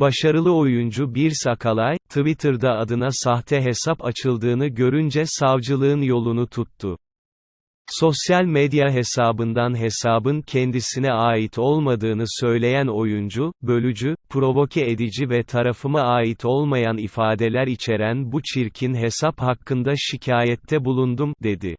Başarılı oyuncu Bir Sakalay, Twitter'da adına sahte hesap açıldığını görünce savcılığın yolunu tuttu. Sosyal medya hesabından hesabın kendisine ait olmadığını söyleyen oyuncu, bölücü, provoke edici ve tarafıma ait olmayan ifadeler içeren bu çirkin hesap hakkında şikayette bulundum, dedi.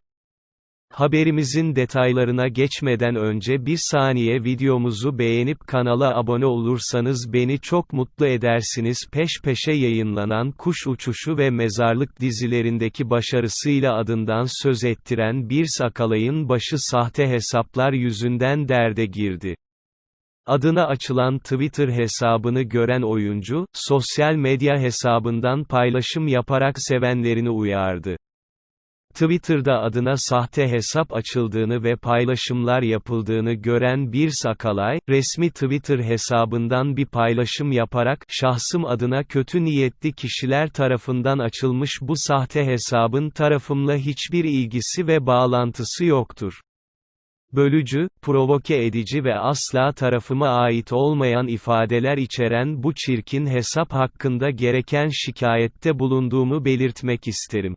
Haberimizin detaylarına geçmeden önce bir saniye videomuzu beğenip kanala abone olursanız beni çok mutlu edersiniz. Peş peşe yayınlanan Kuş Uçuşu ve Mezarlık dizilerindeki başarısıyla adından söz ettiren bir sakalayın başı sahte hesaplar yüzünden derde girdi. Adına açılan Twitter hesabını gören oyuncu, sosyal medya hesabından paylaşım yaparak sevenlerini uyardı. Twitter'da adına sahte hesap açıldığını ve paylaşımlar yapıldığını gören bir Sakalay, resmi Twitter hesabından bir paylaşım yaparak, şahsım adına kötü niyetli kişiler tarafından açılmış bu sahte hesabın tarafımla hiçbir ilgisi ve bağlantısı yoktur. Bölücü, provoke edici ve asla tarafıma ait olmayan ifadeler içeren bu çirkin hesap hakkında gereken şikayette bulunduğumu belirtmek isterim.